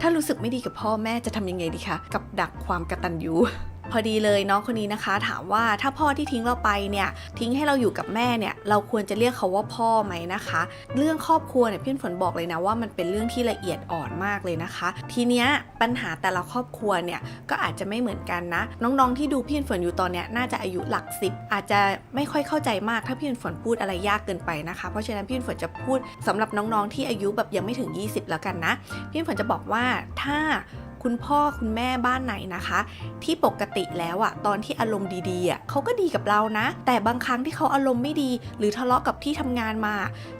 ถ้ารู้สึกไม่ดีกับพ่อแม่จะทำยังไงดีคะ กับดักความกระตันยู พอดีเลยน้องคนนี้นะคะ ถามว่าถ้าพ่อที่ทิ้งเราไปเนี่ยทิ้งให้เราอยู่กับแม่เนี่ยเราควรจะเรียกเขาว่าพ่อไหมนะคะ เรื่องครอบครัวเนี่ยพี่ฝนบอกเลยนะว่ามันเป็นเรื่องที่ละเอียดอ่อนมากเลยนะคะ ทีเนี้ยปัญหาแต่ละครอบครัวเนี่ยก็อาจจะไม่เหมือนกันนะ น้องๆที่ดูพี่ฝนอยู่ตอนเนี้ยน่าจะอายุหลักสิบอาจจะไม่ค่อยเข้าใจมากถ้าพี่ฝนพูดอะไรยากเกินไปนะคะ เพราะฉะนั้นพี่ฝนจะพูดสำหรับน้องๆที่อายุแบบยังไม่ถึง 20 แล้วกันนะพี่ฝนจะบอกว่าถ้า คุณพ่อคุณแม่บ้านไหนนะคะ ที่ปกติแล้วอะตอนที่อารมณ์ดีๆอะเขาก็ดีกับเรานะ แต่บางครั้งที่เขาอารมณ์ไม่ดี หรือทะเลาะกับที่ทำงานมา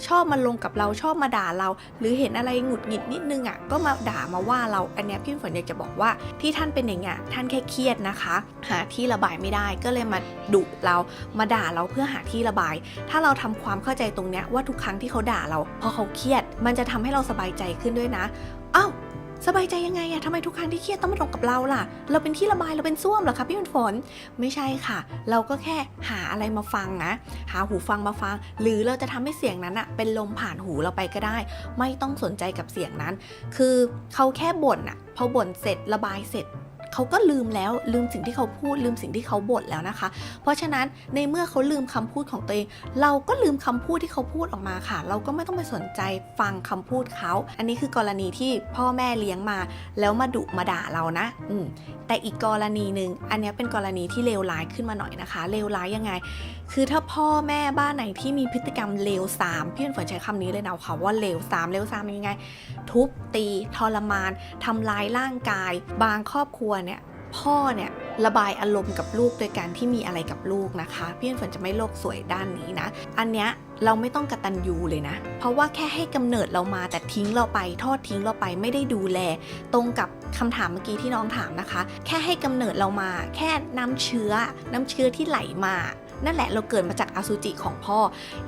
ชอบมาลงกับเราชอบมาด่าเรา หรือเห็นอะไรหงุดหงิดนิดนึงอะก็มาด่ามาว่าเราอันนี้พี่ฝนอยากจะบอกว่าที่ท่านเป็นอย่างเงี้ยท่านแค่เครียดนะคะหาที่ระบายไม่ได้ก็เลยมาดุเรามาด่าเราเพื่อหาที่ระบาย ถ้าเราทำความเข้าใจตรงเนี้ยว่าทุกครั้งที่เขาด่าเราเพราะเขาเครียด มันจะทำให้เราสบายใจขึ้นด้วยนะเอ้า สบายใจยังไงอะทำไมทุกครั้งที่เครียดต้องมาตรงกับเราล่ะ เราเป็นที่ระบายเราเป็นส้วมเหรอคะพี่ฝนฝน ไม่ใช่ค่ะ เราก็แค่หาอะไรมาฟังนะ หาหูฟังมาฟัง หรือเราจะทำให้เสียงนั้นอะเป็นลมผ่านหูเราไปก็ได้ ไม่ต้องสนใจกับเสียงนั้น คือเขาแค่บ่นอะพอบ่นเสร็จระบายเสร็จ เขาก็ลืมแล้วลืมสิ่งที่เขาพูดลืมสิ่งที่เขาบ่นแล้วนะคะ เพราะฉะนั้นในเมื่อเขาลืมคำพูดของตัวเอง เราก็ลืมคำพูดที่เขาพูดออกมาค่ะ เราก็ไม่ต้องไปสนใจฟังคำพูดเขา อันนี้คือกรณีที่พ่อแม่เลี้ยงมา แล้วมาดุมาด่าเรานะ อืมแต่อีกกรณีหนึ่งอันนี้เป็นกรณีที่เลวร้ายขึ้นมาหน่อยนะคะเลวร้ายยังไง คือถ้าพ่อแม่บ้านไหนที่มีพฤติกรรมเลวสามพี่นฝนใช้คำนี้เลยนะค่ะว่าเลวสามเลวสามยังไง ทุบตีทรมานทำร้ายร่างกาย บางครอบครัวเนี่ยพ่อเนี่ยระบายอารมณ์กับลูกโดยการที่มีอะไรกับลูกนะคะพี่ฝนจะไม่โลกสวยด้านนี้นะ อันเนี้ยเราไม่ต้องกระตันยูเลยนะ เพราะว่าแค่ให้กำเนิดเรามาแต่ทิ้งเราไป ทอดทิ้งเราไปไม่ได้ดูแล ตรงกับคำถามเมื่อกี้ที่น้องถามนะคะ แค่ให้กำเนิดเรามา แค่น้ำเชื้อ น้ำเชื้อที่ไหลมา นั่นแหละเราเกิดมาจากอสุจิของพ่อ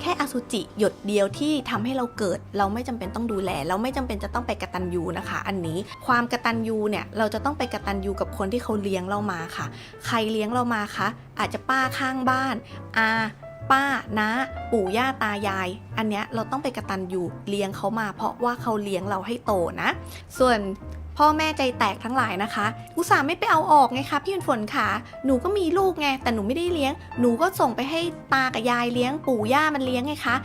แค่อสุจิหยดเดียวที่ทำให้เราเกิด เราไม่จำเป็นต้องดูแล เราไม่จำเป็นจะต้องไปกระตันยูนะคะ อันนี้ความกระตันยูเนี่ยเราจะต้องไปกระตันยูกับคนที่เขาเลี้ยงเรามาค่ะ ใครเลี้ยงเรามาคะอาจจะป้าข้างบ้านอาป้าน้า ปู่ย่าตายาย อันเนี้ยเราต้องไปกระตันยูเลี้ยงเขามาเพราะว่าเขาเลี้ยงเราให้โตนะ ส่วน พ่อแม่ใจแตกทั้งหลายนะคะ อุตส่าห์ไม่ไปเอาออกไงคะพี่ฝนค่ะหนูก็มีลูกไงแต่หนูไม่ได้เลี้ยง หนูก็ส่งไปให้ตากับยายเลี้ยงปู่ย่ามันเลี้ยงไงคะ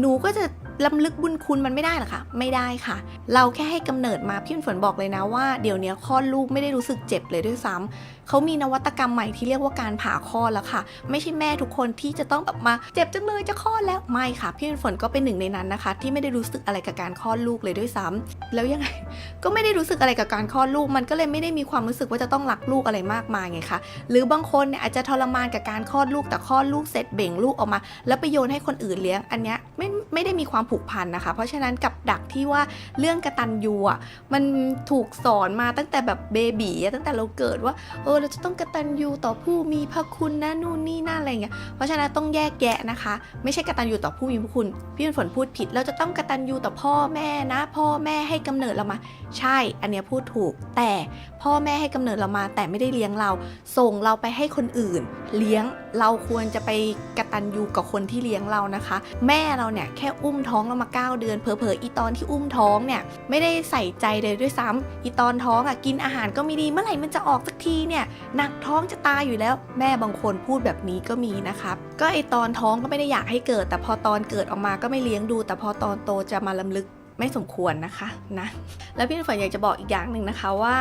หนูก็จะ ลำลึกบุญคุณมันไม่ได้หรอคะไม่ได้ค่ะ เราแค่ให้กำเนิดมาพี่ฝนบอกเลยนะว่าเดี๋ยวนี้คลอดลูกไม่ได้รู้สึกเจ็บเลยด้วยซ้ำเขามีนวัตกรรมใหม่ที่เรียกว่าการผ่าคลอดแล้วค่ะ ไม่ใช่แม่ทุกคนที่จะต้องแบบมาเจ็บจังเลยจะคลอดแล้วไม่ค่ะ พี่ฝนก็เป็นหนึ่งในนั้นนะคะ ที่ไม่ได้รู้สึกอะไรกับการคลอดลูกเลยด้วยซ้ำแล้วยังไงก็ไม่ได้รู้สึกอะไรกับการคลอดลูก มันก็เลยไม่ได้มีความรู้สึกว่าจะต้องรักลูกอะไรมากมายไงคะหรือบางคนเนี่ยอาจจะทรมานกับการคลอดลูกแต่คลอดลูกเสร็จเบ่งลูกออกมา แล้วไปโยนให้คนอื่นเลี้ยงอันเนี้ย ไม่ไม่ได้มีความผูกพันนะคะ เพราะฉะนั้นกับดักที่ว่าเรื่องกระตันยูอะมันถูกสอนมาตั้งแต่แบบเบบีตั้งแต่เราเกิดว่าเออเราจะต้องกระตันยูต่อผู้มีพระคุณนะนู่นนี่นั่นอะไรเงี้ยเพราะฉะนั้นต้องแยกแยะนะคะ ไม่ใช่กระตันยูต่อผู้มีพระคุณพี่ฝนพูดผิด เราจะต้องกระตันยูต่อพ่อแม่นะ พ่อแม่ให้กำเนิดเรามา ใช่ อันเนี้ยพูดถูก แต่พ่อแม่ให้กำเนิดเรามา แต่ไม่ได้เลี้ยงเรา ส่งเราไปให้คนอื่น เลี้ยงเราควรจะไปกระตันยูกับคนที่เลี้ยงเรานะคะ แม่เราเนี่ยแค่อุ้มท้องเรามา 9 เดือนเผลอๆอีตอนที่อุ้มท้องเนี่ยไม่ได้ใส่ใจเลยด้วยซ้ำอีตอนท้องอะกินอาหารก็ไม่ดีเมื่อไหร่มันจะออกสักทีเนี่ยหนักท้องจะตายอยู่แล้ว แม่บางคนพูดแบบนี้ก็มีนะครับก็ไอตอนท้องก็ไม่ได้อยากให้เกิด แต่พอตอนเกิดออกมาก็ไม่เลี้ยงดู แต่พอตอนโตจะมาลำลึก ไม่สมควรนะคะนะแล้วพี่ฝนอยากจะบอกอีกอย่างหนึ่งนะคะว่า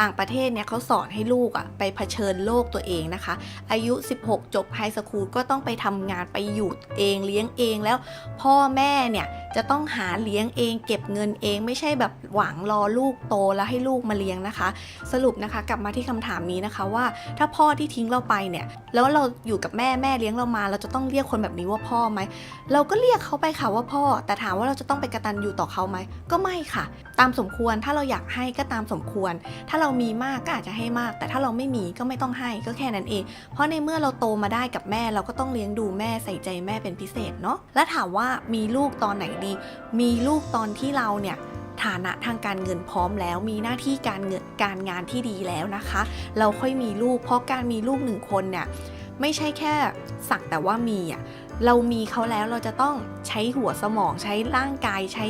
ต่างประเทศเนี่ยเขาสอนให้ลูกอะ่ะไปเผชิญโลกตัวเองนะคะ อายุ 16 จบไฮสคูลก็ต้องไปทำงานไปอยู่เองเลี้ยงเองแล้ว พ่อแม่เนี่ยจะต้องหาเลี้ยงเอง เก็บเงินเอง ไม่ใช่แบบหวังรอลูกโตแล้วให้ลูกมาเลี้ยงนะคะ สรุปนะคะกลับมาที่คำถามนี้นะคะว่า ถ้าพ่อที่ทิ้งเราไปเนี่ยแล้วเราอยู่กับแม่แม่เลี้ยงเรามา เราจะต้องเรียกคนแบบนี้ว่าพ่อไหมเราก็เรียกเขาไปค่ะว่าพ่อ แต่ถามว่าเราจะต้องไปกระตันอยู่ต่อเขาไหมก็ไม่ค่ะ ตามสมควรถ้าเราอยากให้ก็ตามสมควร ถ้าเรามีมากก็อาจจะให้มาก แต่ถ้าเราไม่มีก็ไม่ต้องให้ก็แค่นั้นเอง เพราะในเมื่อเราโตมาได้กับแม่เราก็ต้องเลี้ยงดูแม่ใส่ใจแม่เป็นพิเศษเนาะแล้วถามว่ามีลูกตอนไหนดี มีลูกตอนที่เราเนี่ยฐานะทางการเงินพร้อมแล้วมีหน้าที่การเงินการงานที่ดีแล้วนะคะ เราค่อยมีลูกเพราะการมีลูกหนึ่งคนเนี่ย ไม่ใช่แค่สักแต่ว่ามีอะเรามีเขาแล้วเราจะต้องใช้หัวสมองใช้ร่างกายใช้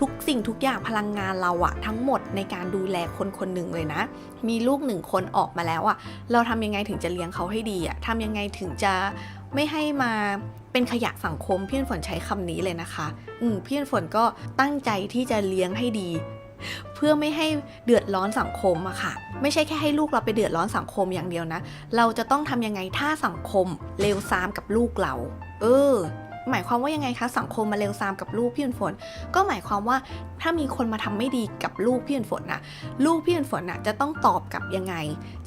ทุกสิ่งทุกอย่างพลังงานเราอะทั้งหมดในการดูแลคนคนหนึ่งเลยนะ มีลูกหนึ่งคนออกมาแล้วอะเราทำยังไงถึงจะเลี้ยงเขาให้ดีอะทำยังไงถึงจะไม่ให้มาเป็นขยะสังคมพี่ฝนใช้คำนี้เลยนะคะ อืมพี่ฝนก็ตั้งใจที่จะเลี้ยงให้ดี เพื่อไม่ให้เดือดร้อนสังคมอะค่ะ ไม่ใช่แค่ให้ลูกเราไปเดือดร้อนสังคมอย่างเดียวนะ เราจะต้องทำยังไงถ้าสังคมเลวซามกับลูกเรา เออ หมายความว่ายังไงคะสังคมมาเลวซามกับลูกพี่ฝนฝน ก็หมายความว่าถ้ามีคนมาทำไม่ดีกับลูกพี่ฝนฝนนะลูกพี่ฝนฝนนะจะต้องตอบกลับยังไง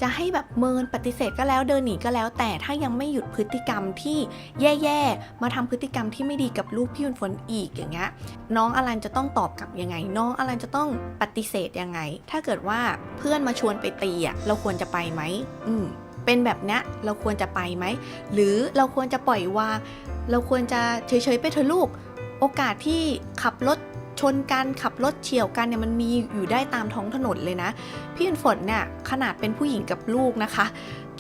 จะให้แบบเมินปฏิเสธก็แล้วเดินหนีก็แล้ว แต่ถ้ายังไม่หยุดพฤติกรรมที่แย่ๆมาทำพฤติกรรมที่ไม่ดีกับลูกพี่ฝนฝนอีกอย่างเงี้ยน้องอลันจะต้องตอบกลับยังไง น้องอลันจะต้องปฏิเสธยังไง ถ้าเกิดว่าเพื่อนมาชวนไปตีอะเราควรจะไปไหมอืม เป็นแบบเนี้ยเราควรจะไปไหม หรือเราควรจะปล่อยวาง เราควรจะเฉยๆไปเถอะลูก โอกาสที่ขับรถชนกันขับรถเฉี่ยวกันเนี่ยมันมีอยู่ได้ตามท้องถนนเลยนะ พี่ฝนเนี่ยขนาดเป็นผู้หญิงกับลูกนะคะ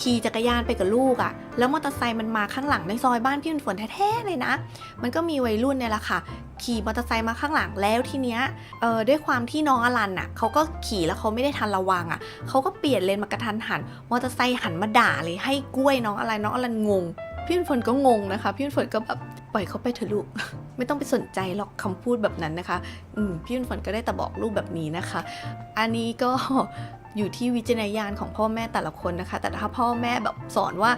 ขี่จักรยานไปกับลูกอะ่ะ แล้วมอเตอร์ไซค์มันมาข้างหลังในซอยบ้านพี่ฝนแท้ๆเลยนะ มันก็มีวัยรุ่นเนี่ยแหละค่ะ ขี่มอเตอร์ไซค์มาข้างหลังแล้วทีเนี้ยเออด้วยความที่น้องอลันอะเขาก็ขี่แล้วเขาไม่ได้ทันระวังอะเขาก็เปลี่ยนเลนมากระทันหันมอเตอร์ไซค์หันมาด่าเลยให้กล้วยน้องอะไรน้องอลันงงพี่ฝนก็งงนะคะ พี่ฝนก็แบบปล่อยเขาไปเถอะลูก ไม่ต้องไปสนใจหรอกคำพูดแบบนั้นนะคะอืมพี่ฝนก็ได้แต่บอกลูกแบบนี้นะคะ อันนี้ก็อยู่ที่วิจารณญาณของพ่อแม่แต่ละคนนะคะ แต่ถ้าพ่อแม่แบบสอนว่า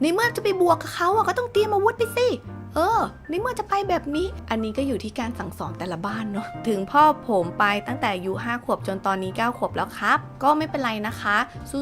ในเมื่อจะไปบวกกับเขาอะก็ต้องเตรียมอาวุธไปสิ เออ ในเมื่อจะไปแบบนี้ อันนี้ก็อยู่ที่การสั่งสอนแต่ละบ้านเนาะ ถึงพ่อผมไปตั้งแต่อายุ5ขวบจนตอนนี้ 9 ขวบแล้วครับ ก็ไม่เป็นไรนะคะ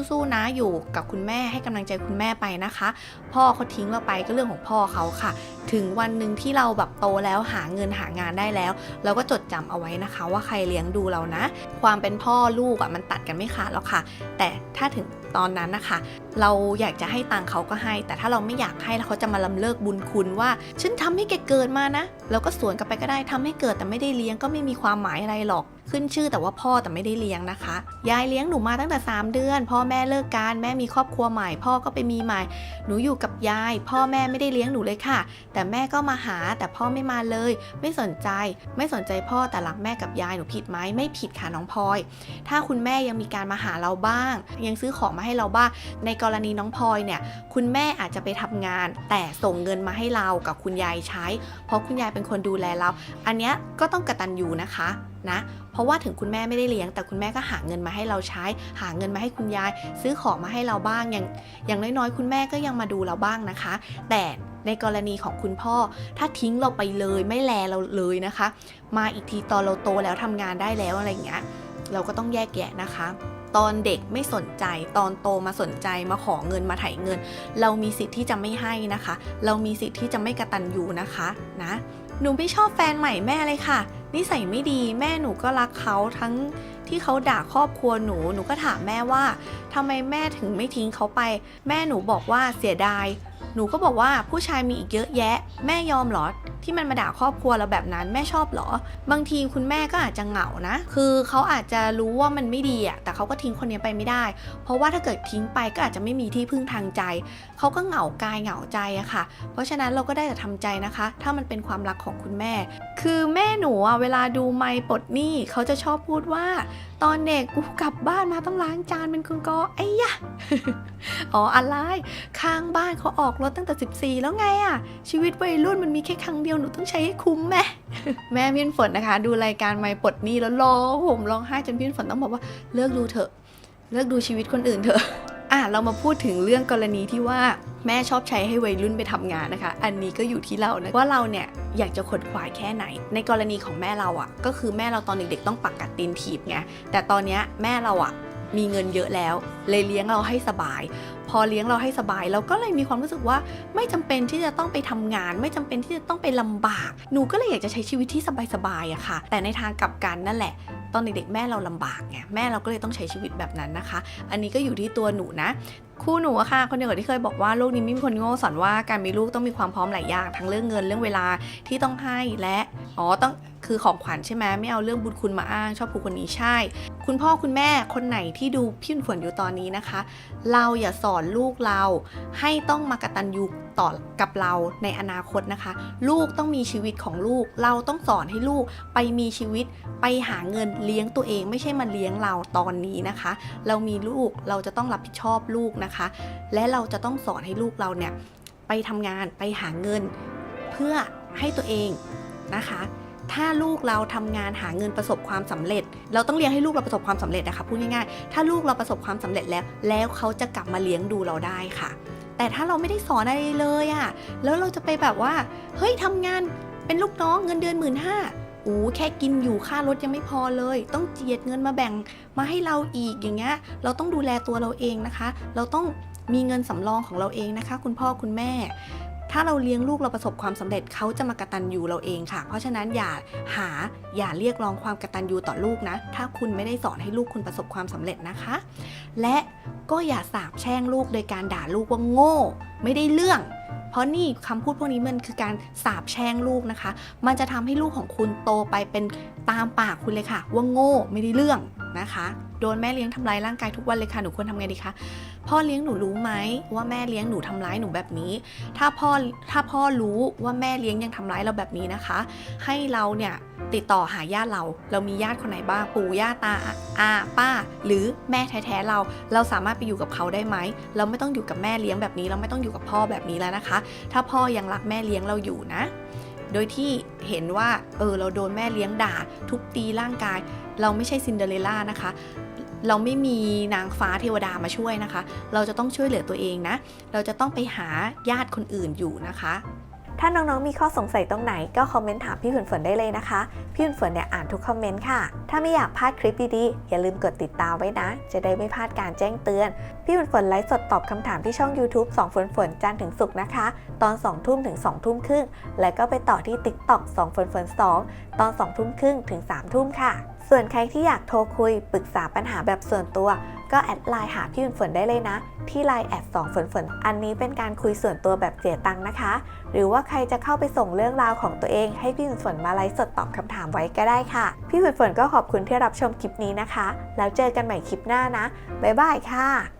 สู้ๆนะอยู่กับคุณแม่ให้กำลังใจคุณแม่ไปนะคะ พ่อเขาทิ้งเราไปก็เรื่องของพ่อเขาค่ะ ถึงวันหนึ่งที่เราแบบโตแล้วหาเงินหางานได้แล้ว เราก็จดจำเอาไว้นะคะ ว่าใครเลี้ยงดูเรานะ ความเป็นพ่อลูกอะ่ะมันตัดกันไม่ขาดหรอกค่ะ แต่ถ้าถึงตอนนั้นนะคะ เราอยากจะให้ตังค์เขาก็ให้ แต่ถ้าเราไม่อยากให้แล้วเขาจะมาลำเลิกบุญคุณว่าฉันททำให้แกเกิดมานะ แล้วก็สวนกลับไปก็ได้ทำให้เกิดแต่ไม่ได้เลี้ยงก็ไม่มีความหมายอะไรหรอก ขึ้นชื่อแต่ว่าพ่อแต่ไม่ได้เลี้ยงนะคะ ยายเลี้ยงหนูมาตั้งแต่ 3 เดือน พ่อแม่เลิกกันแม่มีครอบครัวใหม่ พ่อก็ไปมีใหม่ หนูอยู่กับยาย พ่อแม่ไม่ได้เลี้ยงหนูเลยค่ะ แต่แม่ก็มาหาแต่พ่อไม่มาเลย ไม่สนใจ ไม่สนใจพ่อแต่รักแม่กับยายหนูผิดไหมไม่ผิดค่ะน้องพลอย ถ้าคุณแม่ยังมีการมาหาเราบ้าง ยังซื้อของมาให้เราบ้าง ในกรณีน้องพลอยเนี่ยคุณแม่อาจจะไปทำงาน แต่ส่งเงินมาให้เรากับคุณยายใช้ เพราะคุณยายเป็นคนดูแลเรา อันนี้ก็ต้องกระตันยูนะคะ นะ เพราะว่าถึงคุณแม่ไม่ได้เลี้ยง แต่คุณแม่ก็หาเงินมาให้เราใช้ หาเงินมาให้คุณยาย ซื้อของมาให้เราบ้าง อย่างอย่างน้อยๆ คุณแม่ก็ยังมาดูเราบ้างนะคะ แต่ในกรณีของคุณพ่อ ถ้าทิ้งเราไปเลยไม่แลเราเลยนะคะ มาอีกทีตอนเราโตแล้วทำงานได้แล้วอะไรอย่างเงี้ย เราก็ต้องแยกแยะนะคะตอนเด็กไม่สนใจตอนโตมาสนใจมาขอเงินมาไถเงิน เรามีสิทธิ์ที่จะไม่ให้นะคะ เรามีสิทธิ์ที่จะไม่กระตันยูนะคะนะ หนูไม่ชอบแฟนใหม่แม่เลยค่ะ นิสัยไม่ดีแม่หนูก็รักเขาทั้งที่เขาด่าครอบครัวหนูหนูก็ถามแม่ว่าทำไมแม่ถึงไม่ทิ้งเขาไป แม่หนูบอกว่าเสียดาย หนูก็บอกว่าผู้ชายมีอีกเยอะแยะ แม่ยอมเหรอ ที่มันมาด่าครอบครัวเราแบบนั้นแม่ชอบหรอ บางทีคุณแม่ก็อาจจะเหงานะ คือเขาอาจจะรู้ว่ามันไม่ดีอะแต่เขาก็ทิ้งคนนี้ไปไม่ได้ เพราะว่าถ้าเกิดทิ้งไปก็อาจจะไม่มีที่พึ่งทางใจ เขาก็เหงากายเหงาใจอะค่ะ เพราะฉะนั้นเราก็ได้แต่ทำใจนะคะ ถ้ามันเป็นความรักของคุณแม่ คือแม่หนูอะเวลาดูไม่ปลดหนี้เขาจะชอบพูดว่า ตอนเด็กกูกลับบ้านมาต้องล้างจานเป็นคุณกอไอ้ยะอ๋ออะไรข้างบ้านเขาออกรถตั้งแต่ 14 แล้วไงอะชีวิตวัยรุ่นมันมีแค่ครั้งเดียวียวหนูต้องใช้ให้คุ้มแม่ แม่พี่ฝนนะคะ ดูรายการไม่ปลดหนี้แล้วร้องผมร้องไห้จนพี่ฝนต้องบอกว่าเลิกดูเถอะ เลิกดูชีวิตคนอื่นเถอะอะเรามาพูดถึงเรื่องกรณีที่ว่าแม่ชอบใช้ให้วัยรุ่นไปทำงานนะคะ อันนี้ก็อยู่ที่เรานะว่าเราเนี่ยอยากจะขดขวายแค่ไหน ในกรณีของแม่เราอะ่ะ ก็คือแม่เราตอนเด็กๆต้องปักกัดตีนถีบไงแต่ตอนเนี้ยแม่เราอะ่ะ มีเงินเยอะแล้ว เลยเลี้ยงเราให้สบาย พอเลี้ยงเราให้สบายเราก็เลยมีความรู้สึกว่าไม่จำเป็นที่จะต้องไปทำงาน ไม่จำเป็นที่จะต้องไปลำบาก หนูก็เลยอยากจะใช้ชีวิตที่สบายๆอะค่ะ แต่ในทางกลับกันนั่นแหละตอนเด็กๆแม่เราลำบากไงแม่เราก็เลยต้องใช้ชีวิตแบบนั้นนะคะ อันนี้ก็อยู่ที่ตัวหนูนะ คู่หนูอะค่ะ คนเดียวกับที่เคยบอกว่าโลกนี้ไม่มีคนโง่สอนว่าการมีลูกต้องมีความพร้อมหลายอย่างทั้งเรื่องเงินเรื่องเวลาที่ต้องให้และอ๋อต้องคือของขวัญใช่ไหมไม่เอาเรื่องบุญคุณมาอ้าง ชอบผู้คนนี้ใช่ คุณพ่อคุณแม่คนไหนที่ดูพี่ฝนอยู่ตอนนี้นะคะ เราอย่าสอนลูกเราให้ต้องมากตัญญูต่อกับเราในอนาคตนะคะ ลูกต้องมีชีวิตของลูก เราต้องสอนให้ลูกไปมีชีวิตไปหาเงินเลี้ยงตัวเอง ไม่ใช่มาเลี้ยงเราตอนนี้นะคะ เรามีลูกเราจะต้องรับผิดชอบลูกนะคะ และเราจะต้องสอนให้ลูกเราเนี่ยไปทำงานไปหาเงิน เพื่อให้ตัวเองนะคะ ถ้าลูกเราทำงานหาเงินประสบความสำเร็จ เราต้องเลี้ยงให้ลูกเราประสบความสำเร็จนะคะพูดง่ายๆถ้าลูกเราประสบความสำเร็จแล้ว แล้วเขาจะกลับมาเลี้ยงดูเราได้ค่ะ แต่ถ้าเราไม่ได้สอนอะไรเลยอะ่ะแล้วเราจะไปแบบว่าเฮ้ยทำงานเป็นลูกน้องเงินเดือนหมื่นห้าอู้แค่กินอยู่ค่ารถยังไม่พอเลย ต้องเจียดเงินมาแบ่งมาให้เราอีกอย่างเงี้ยเราต้องดูแลตัวเราเองนะคะ เราต้องมีเงินสำรองของเราเองนะคะ คุณพ่อคุณแม่ ถ้าเราเลี้ยงลูกเราประสบความสำเร็จเขาจะมากระตันยูเราเองค่ะ เพราะฉะนั้นอย่าหาอย่าเรียกร้องความกระตันยูต่อลูกนะ ถ้าคุณไม่ได้สอนให้ลูกคุณประสบความสำเร็จนะคะ และก็อย่าสาบแช่งลูกโดยการด่าลูกว่าโง่ ไม่ได้เรื่องเพราะนี่คำพูดพวกนี้มันคือการสาบแช่งลูกนะคะ มันจะทำให้ลูกของคุณโตไปเป็นตามปากคุณเลยค่ะ ว่าโง่ไม่ได้เรื่องนะคะ โดนแม่เลี้ยงทำร้ายร่างกายทุกวันเลยค่ะ หนูควรทำไงดีคะ พ่อเลี้ยงหนูรู้ไหมว่าแม่เลี้ยงหนูทำร้ายหนูแบบนี้ ถ้าพ่อถ้าพ่อรู้ว่าแม่เลี้ยงยังทำร้ายเราแบบนี้นะคะ ให้เราเนี่ยติดต่อหาญาติเรา เรามีญาติคนไหนบ้างปู่ย่าตาอาป้า หรือแม่แท้ๆเรา เราสามารถไปอยู่กับเขาได้ไหม เราไม่ต้องอยู่กับแม่เลี้ยงแบบนี้ เราไม่ต้องอยู่กับพ่อแบบนี้แล้วนะคะ ถ้าพ่อยังรักแม่เลี้ยงเราอยู่นะ โดยที่เห็นว่าเออเราโดนแม่เลี้ยงด่า ทุบตีร่างกาย เราไม่ใช่ซินเดอเรลล่านะคะ เราไม่มีนางฟ้าเทวดามาช่วยนะคะ เราจะต้องช่วยเหลือตัวเองนะ เราจะต้องไปหาญาติคนอื่นอยู่นะคะ ถ้าน้องๆมีข้อสงสัยตรงไหนก็คอมเมนต์ถามพี่ฝนฝนได้เลยนะคะ พี่ฝนฝนเนี่ยอ่านทุกคอมเมนต์ค่ะ ถ้าไม่อยากพลาดคลิปดีๆอย่าลืมกดติดตามไว้นะ จะได้ไม่พลาดการแจ้งเตือน พี่ฝนฝนไลฟ์สดตอบคำถามที่ช่อง YouTube 2ฝนฝนจันถึงศุกนะคะ ตอน 2 ทุ่มถึง 2 ทุ่มครึ่ง แล้วก็ไปต่อที่ TikTok 2ฝนฝน2ตอน 2 ทุ่มครึ่งถึง 3 ทุ่มค่ะ ส่วนใครที่อยากโทรคุยปรึกษาปัญหาแบบส่วนตัว ก็แอดไลน์หาพี่ฝนฝนได้เลยนะ ที่ไลน์แอด2ฝนฝนอันนี้เป็นการคุยส่วนตัวแบบเสียตังค์นะคะ หรือว่าใครจะเข้าไปส่งเรื่องราวของตัวเอง ให้พี่ฝนฝนมาไลฟ์สดตอบคำถามไว้ก็ได้ค่ะ พี่ฝนฝนก็ขอบคุณที่รับชมคลิปนี้นะคะ แล้วเจอกันใหม่คลิปหน้านะบ๊ายบายค่ะ